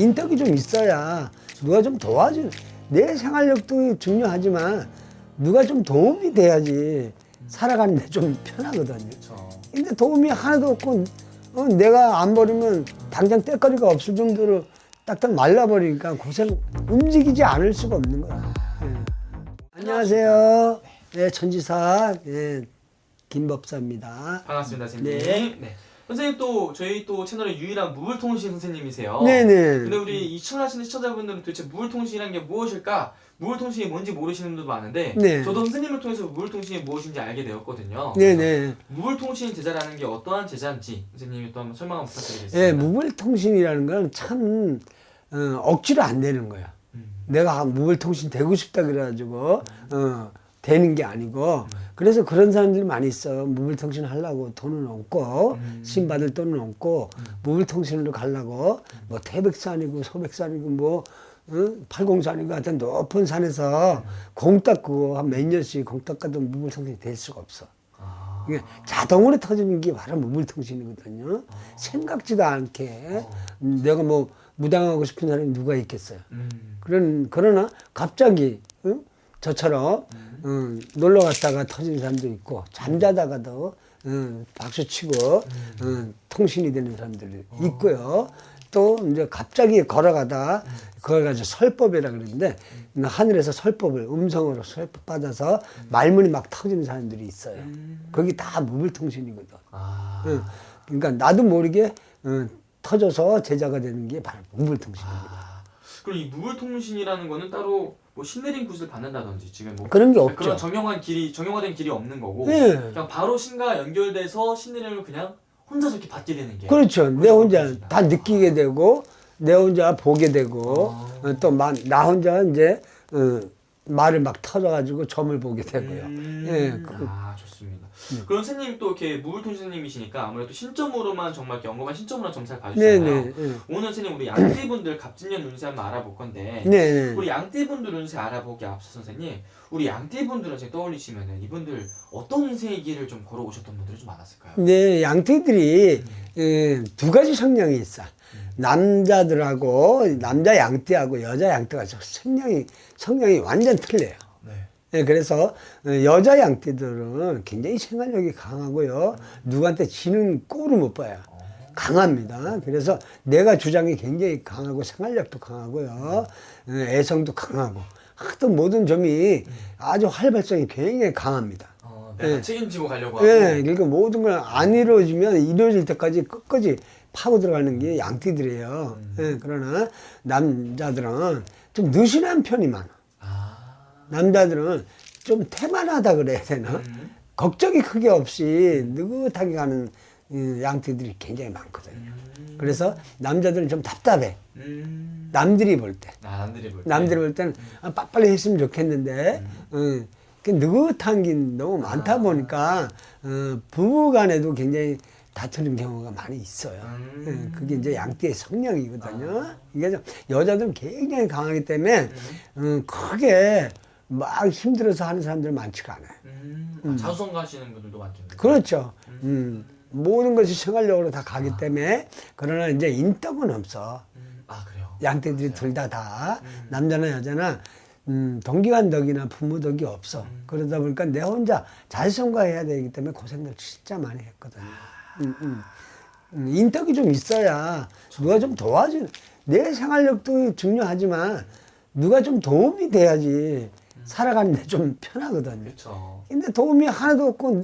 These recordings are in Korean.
인덕이 좀 있어야 누가 좀 도와줘. 내 생활력도 중요하지만 누가 좀 도움이 돼야지 살아가는데 좀 편하거든요. 근데 도움이 하나도 없고 어, 내가 안 버리면 당장 때거리가 없을 정도로 딱딱 말라버리니까 고생 움직이지 않을 수가 없는 거야. 예. 안녕하세요. 네, 천지사 예, 김법사입니다. 반갑습니다, 선생님. 네. 네. 선생님 또 저희 또 채널의 유일한 무물통신 선생님이세요. 네네. 근데 우리 이청하시는 시청자분들은 도대체 무물통신이란 게 무엇일까? 무물통신이 뭔지 모르시는 분도 많은데 네. 저도 선생님을 통해서 무물통신이 무엇인지 알게 되었거든요. 네네. 무물통신 제자라는 게 어떠한 제자인지 선생님이 또 한번 설명 한번 부탁드리겠습니다. 예, 무물통신이라는 건참 어, 억지로 안 되는 거야. 음. 내가 무물통신 되고 싶다 그래가지고 어, 되는 게 아니고 그래서 그런 사람들이 많이 있어. 무물통신 하려고 돈은 없고 음. 신 받을 돈은 없고 무물통신으로 가려고 뭐 태백산이고 소백산이고 뭐 어? 팔공산이고 하여튼 높은 산에서 공 닦고 한 몇 년씩 공 닦아도 무물통신이 될 수가 없어. 아, 이게 자동으로 터지는 게 바로 무물통신이거든요. 생각지도 않게 음, 내가 뭐 무당하고 싶은 사람이 누가 있겠어요. 음. 그런 그러나 갑자기 응? 저처럼 응, 놀러 갔다가 터지는 사람도 있고 잠자다가도 응, 박수 치고 응, 통신이 되는 사람들이 있고요. 또 이제 갑자기 걸어가다 그걸 가지고 설법이라 그러는데 하늘에서 설법을 음성으로 설법 받아서 말문이 막 터지는 사람들이 있어요. 거기 다 무불통신이거든. 아. 응. 그러니까 나도 모르게 응, 터져서 제자가 되는 게 바로 무불통신입니다. 아. 그럼 이 무물통신이라는 거는 따로 뭐 신내림 굿을 받는다든지 지금 뭐 그런 게 없죠. 그런 정형한 길이 정형화된 길이 없는 거고 네. 그냥 바로 신과 연결돼서 신내림을 그냥 혼자서 이렇게 받게 되는 게 그렇죠. 내 혼자 것이다. 다 느끼게 되고 내 혼자 보게 되고 아. 또나 혼자 이제 어, 말을 막 터져가지고 점을 보게 되고요. 음. 예, 그- 아 좋습니다. 그럼 선생님 또 이렇게 무물통신님이시니까 아무래도 신점으로만 정말 연구만 신점으로 점사를 봐주잖아요. 네네. 예. 오늘 선생님 우리 양띠분들 갑진년 운세 한번 알아볼 건데 네 네. 우리 양띠분들 운세 알아보기 앞서 선생님 우리 양띠분들을 이제 떠올리시면은 이분들 어떤 인생의 길을 좀 걸어오셨던 분들이 좀 많았을까요? 네, 양띠들이 예, 두 가지 성향이 있어. 남자들하고 남자 양띠하고 여자 양띠가 성향이 성향이 완전 틀려요. 네. 예, 그래서 어, 여자 양띠들은 굉장히 생활력이 강하고요. 누구한테 지는 꼴을 못 봐요. 강합니다. 그래서 내가 주장이 굉장히 강하고 생활력도 강하고요. 어, 애성도 강하고 하도 모든 점이 아주 활발성이 굉장히 강합니다. 어, 내가 예. 책임지고 가려고 하고 예, 그러니까 모든 걸 안 이루어지면 이루어질 때까지 끝까지 파고 들어가는 게 양띠들이에요. 예, 그러나 남자들은 좀 느슨한 편이 많아. 아. 남자들은 좀 태만하다 그래야 되나? 음. 걱정이 크게 없이 느긋하게 가는 이 양띠들이 굉장히 많거든요. 그래서 남자들은 좀 답답해. 음. 남들이 볼 때. 아 남들이 볼 때. 남들이 볼 때는 아, 빨리빨리 했으면 좋겠는데, 어, 그 느긋한 게 너무 많다 보니까, 어, 부부 간에도 굉장히 다투는 경우가 많이 있어요. 음. 예, 그게 이제 양띠의 성향이거든요. 이게 좀 여자들은 굉장히 강하기 때문에, 음, 크게 막 힘들어서 하는 사람들 많지가 않아요. 음. 아, 자수성 가시는 분들도 많겠네요. 그렇죠. 음, 모든 것이 생활력으로 다 가기 때문에, 그러나 이제 인덕은 없어. 음. 아 그래요. 양떼들이 둘 다 다 남자나 여자나 음, 동기간 덕이나 부모 덕이 없어. 그러다 보니까 내 혼자 자성과해야 되기 때문에 고생들 진짜 많이 했거든. 음, 음. 음, 인덕이 좀 있어야 누가 좀 도와줘. 내 생활력도 중요하지만 누가 좀 도움이 돼야지 살아가는데 좀 편하거든요. 그렇죠. 근데 도움이 하나도 없고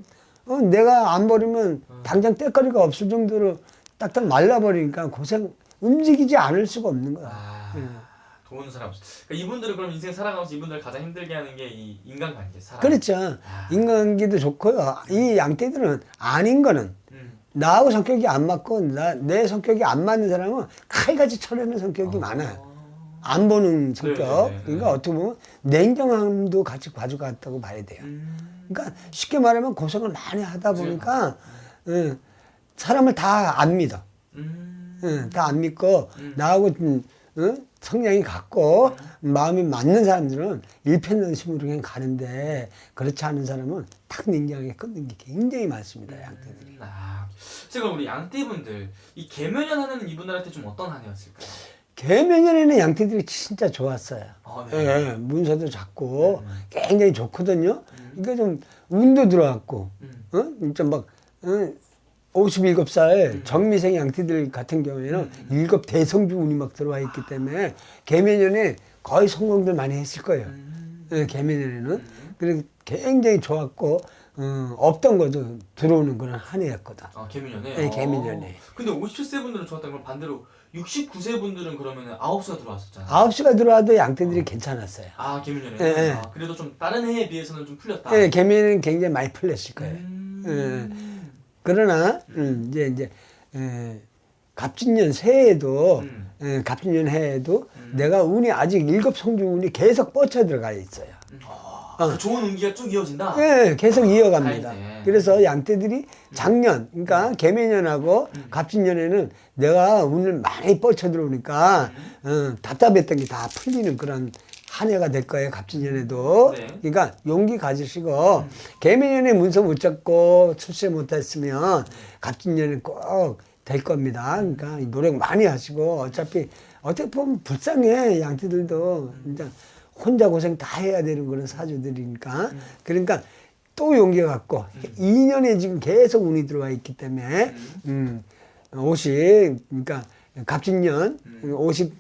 어, 내가 안 버리면 당장 때거리가 없을 정도로 딱딱 말라버리니까 고생 움직이지 않을 수가 없는 거야. 아. 예. 도우는 사람 없어. 그러니까 이분들은 그럼 인생 살아가면서 이분들 가장 힘들게 하는 게 이 인간관계 사람. 그렇죠. 아. 인간관계도 좋고요. 이 양떼들은 아닌 거는 음. 나하고 성격이 안 맞고 나, 내 성격이 안 맞는 사람은 칼같이 쳐내는 성격이 많아요. 안 보는 성격. 네, 네, 네. 그러니까 어떻게 보면 냉정함도 같이 가져갔다고 봐야 돼요. 음. 그러니까 쉽게 말하면 고생을 많이 하다 보니까 예, 사람을 다 안 믿어. 음. 예, 다안 믿고 나하고 좀, 어? 성향이 같고 마음이 맞는 사람들은 일편단심으로 그냥 가는데 그렇지 않은 사람은 탁 냉정하게 끊는 게 굉장히 많습니다 양떼들이. 음, 아, 지금 우리 양띠분들 이 개면연하는 이분들한테 좀 어떤 한 해였을까요? 개면연에는 양띠들이 진짜 좋았어요. 아, 예, 네. 예, 문서도 작고 굉장히 좋거든요. 그러니까 좀 운도 들어왔고, 음. 어? 진짜 막 어? 57살 정미생 양띠들 같은 경우에는 일곱 대성주 운이 막 들어와 있기 때문에 개면연에 거의 성공들 많이 했을 거예요. 예, 개면연에는 그래서 굉장히 좋았고 어, 없던 것도 들어오는 그런 한 해였거든. 아, 개미년에? 네, 개미년에. 근데 57세 분들은 좋았다는 걸 반대로 69세 분들은 그러면 9수가 들어왔었잖아요. 아홉 시가 들어와도 양띠들이 괜찮았어요. 아, 개미년에? 예, 예. 아, 그래도 좀 다른 해에 비해서는 좀 풀렸다. 예, 개면은 굉장히 많이 풀렸을 거예요. 음. 그러나 음, 이제 이제 에, 갑진년 새해에도 음. 에, 갑진년 해에도 내가 운이 아직 일곱 성주 운이 계속 뻗쳐 들어가 있어요. 아, 그 좋은 운기가 쭉 이어진다? 예, 계속 이어갑니다. 다행이네. 그래서 양떼들이 작년, 그러니까 개매년하고 음. 갑진년에는 내가 운을 많이 뻗쳐 들어오니까 음. 어, 답답했던 게 다 풀리는 그런 한 해가 될 거예요. 갑진년에도. 네. 그러니까 용기 가지시고 개매년에 문서 못 잡고 출세 못 했으면 갑진년에 꼭 될 겁니다. 그러니까 노력 많이 하시고 어차피 어떻게 보면 불쌍해 양떼들도 진짜 혼자 고생 다 해야 되는 그런 사주들이니까 그러니까 또 용기 갖고 2년에 지금 계속 운이 들어와 있기 때문에 음, 50 그러니까 갑진년 50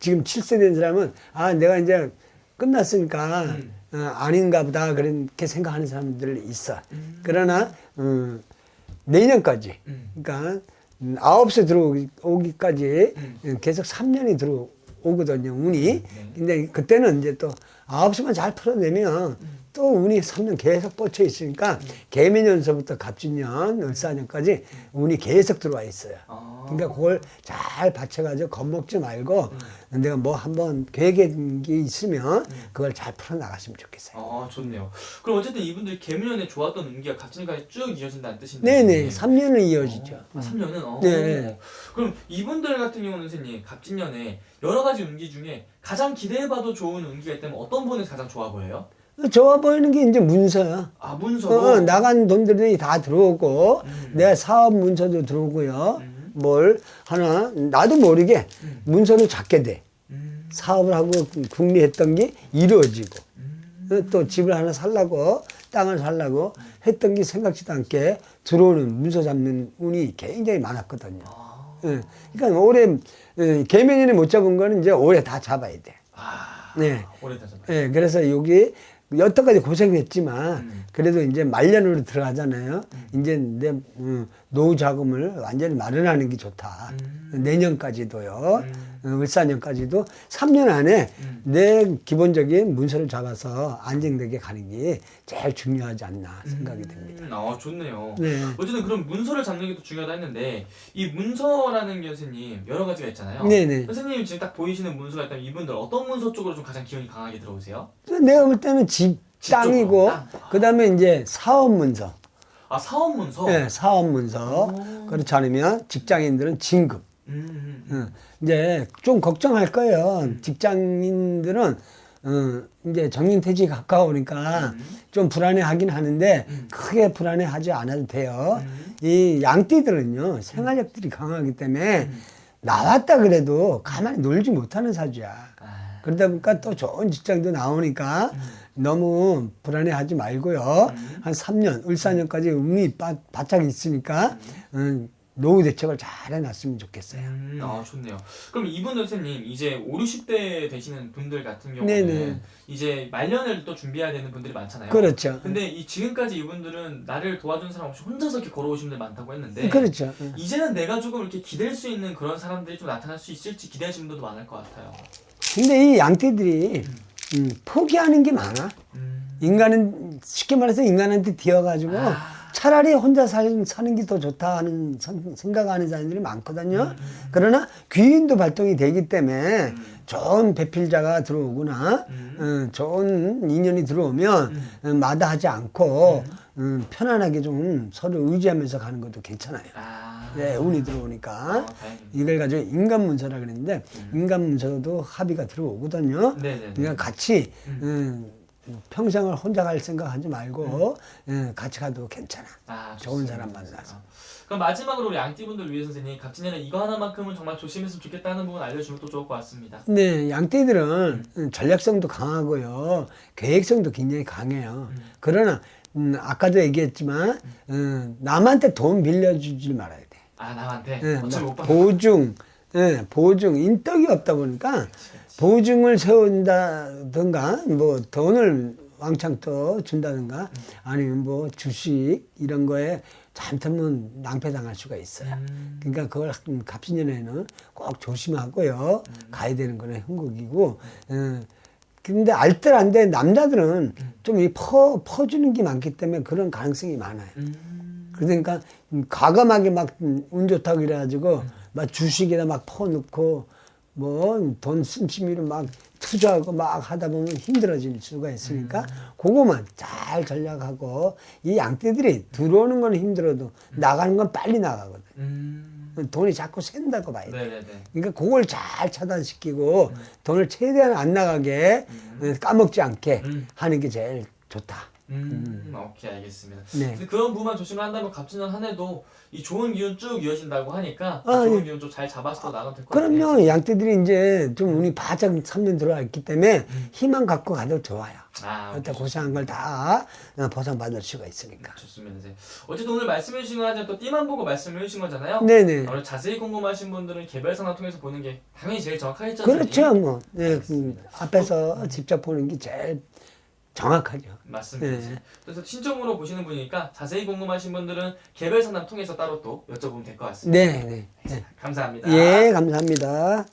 지금 7세 된 사람은 아 내가 이제 끝났으니까 어, 아닌가 보다 그렇게 생각하는 사람들 있어. 그러나 음, 내년까지 음. 그러니까 음, 아홉 세 들어오기까지 계속 3년이 들어오거든요 운이. 근데 그때는 이제 또 아홉 세만 잘 풀어내면 또 운이 3년 계속 뻗쳐 있으니까 개미년서부터 갑진년, 을사년까지 운이 계속 들어와 있어요. 아. 그러니까 그걸 잘 받쳐가지고 겁먹지 말고 내가 뭐 한번 계획한 게 있으면 그걸 잘 풀어 나갔으면 좋겠어요. 아, 좋네요. 그럼 어쨌든 이분들이 개미년에 좋았던 운기가 갑진까지 쭉 이어진다는 뜻인데. 네네, 3년은 이어지죠. 아, 3년은? 어. 네. 그럼 이분들 같은 경우는 선생님, 갑진년에 여러 가지 운기 중에 가장 기대해봐도 좋은 운기가 있다면 어떤 분에서 가장 좋아 보여요? 좋아 보이는 게 이제 문서야. 아, 어, 문서로? 어, 나간 돈들이 다 들어오고 내가 사업 문서도 들어오고요. 뭘 하나 나도 모르게 문서를 잡게 돼. 음. 사업을 하고 궁리했던 게 이루어지고 어, 또 집을 하나 살라고 땅을 살라고 했던 게 생각지도 않게 들어오는 문서 잡는 운이 굉장히 많았거든요. 아. 예. 그러니까 올해 예, 개면인에 못 잡은 거는 이제 올해 다 잡아야 돼. 아. 네. 오래되잖아요. 예, 그래서 여기 여태까지 고생했지만 음. 그래도 이제 말년으로 들어가잖아요. 이제 내 음, 노후 자금을 완전히 마련하는 게 좋다. 음. 내년까지도요. 어, 을사년까지도 3년 안에 음. 내 기본적인 문서를 잡아서 안정되게 가는 게 제일 중요하지 않나 생각이 됩니다. 음, 아, 좋네요. 네. 어쨌든 그럼 문서를 잡는 게 또 중요하다 했는데 이 문서라는 게 선생님 여러 가지가 있잖아요. 네네. 선생님 지금 딱 보이시는 문서가 있다면 이분들 어떤 문서 쪽으로 좀 가장 기운이 강하게 들어오세요? 내가 볼 때는 집, 땅이고 땅. 그 다음에 이제 사업 문서. 아 사업 문서. 네, 사업 문서. 그렇지 않으면 직장인들은 진급. 음, 음, 음. 어, 이제 좀 걱정할 거예요. 직장인들은 어, 이제 정년퇴직이 가까우니까 좀 불안해하긴 하는데 크게 불안해하지 않아도 돼요. 이 양띠들은요 생활력들이 강하기 때문에 나왔다 그래도 가만히 놀지 못하는 사주야. 아, 그러다 보니까 또 좋은 직장도 나오니까 너무 불안해하지 말고요. 한 3년, 을사년까지 운이 바, 바짝 있으니까 음, 노후 대책을 잘 해놨으면 좋겠어요. 음, 아 좋네요. 그럼 이분들 선생님 이제 5, 60대 되시는 분들 같은 경우는 네네. 이제 말년을 또 준비해야 되는 분들이 많잖아요. 그렇죠. 근데 이 지금까지 이분들은 나를 도와준 사람 없이 혼자서 이렇게 걸어오신 분들 많다고 했는데 그렇죠. 이제는 내가 조금 이렇게 기댈 수 있는 그런 사람들이 좀 나타날 수 있을지 기대하시는 분들도 많을 것 같아요. 근데 이 양띠들이 음, 포기하는 게 많아. 음. 인간은 쉽게 말해서 인간한테 뒤어가지고 아. 차라리 혼자 살, 사는 게 더 좋다 하는 선- 생각하는 사람들이 많거든요. 그러나 귀인도 발동이 되기 때문에 좋은 배필자가 들어오거나 어, 좋은 인연이 들어오면 어, 마다하지 않고 음, 편안하게 좀 서로 의지하면서 가는 것도 괜찮아요. 아. 네, 운이 들어오니까 아. 이걸 가지고 인간 문서라 그랬는데 인간 문서도 합의가 들어오거든요. 네네네. 그러니까 같이 음, 평생을 혼자 갈 생각하지 말고 예, 같이 가도 괜찮아. 아, 좋은 좋습니다. 사람 만나서. 그럼 마지막으로 우리 양띠분들 위해 선생님 갑진년에 이거 하나만큼은 정말 조심했으면 좋겠다는 부분 알려주면 또 좋을 것 같습니다. 네, 양떼들은 음, 전략성도 강하고요, 계획성도 굉장히 강해요. 그러나 음, 아까도 얘기했지만 음, 남한테 돈 빌려주지 말아야 돼. 아 남한테 예, 어차피 막못 보증, 예, 보증, 인덕이 없다 보니까 보증을 세운다든가 뭐 돈을 왕창 또 준다든가 아니면 뭐 주식 이런 거에 잘못하면 낭패당할 수가 있어요. 음. 그러니까 그걸 갑신년에는 꼭 조심하고요. 가야 되는 거는 한국이고. 어, 근데 알뜰 한데 남자들은 좀이 퍼, 퍼주는 게 많기 때문에 그런 가능성이 많아요. 음. 그러니까 과감하게 막 운 좋다고 그래가지고 막 주식에다 막 퍼놓고 뭐돈 씀씀이로 막 투자하고 막 하다 보면 힘들어질 수가 있으니까 그거만 잘 전략하고 이 양떼들이 들어오는 건 힘들어도 나가는 건 빨리 나가거든. 음. 돈이 자꾸 샌다고 봐야 돼. 네네네. 그러니까 그걸 잘 차단시키고 돈을 최대한 안 나가게 까먹지 않게 음. 하는 게 제일 좋다. 음, 오케이 알겠습니다. 네. 근데 그런 부분만 조심을 한다면 갑진년 한 해도 이 좋은 기운 쭉 이어진다고 하니까 아, 좋은 예. 기운 좀 잘 잡아서 또 나가면 될것 같아요. 그럼요. 양떼들이 이제 좀 운이 바짝 3년 들어와 있기 때문에 희망 갖고 가도 좋아요. 아, 그때 고생한 걸 다 보상받을 수가 있으니까. 좋습니다. 이제 어쨌든 오늘 말씀해 주신 거 하지만 또 띠만 보고 말씀을 해주신 거잖아요. 네네. 오늘 자세히 궁금하신 분들은 개별 상담 통해서 보는 게 당연히 제일 정확하겠죠. 그렇죠. 선생님? 뭐. 네, 그 앞에서 직접 보는 게 제일 정확하죠. 맞습니다. 네. 그래서 신청으로 보시는 분이니까 자세히 궁금하신 분들은 개별 상담 통해서 따로 또 여쭤보면 될 것 같습니다. 네, 네. 네. 감사합니다. 예, 감사합니다.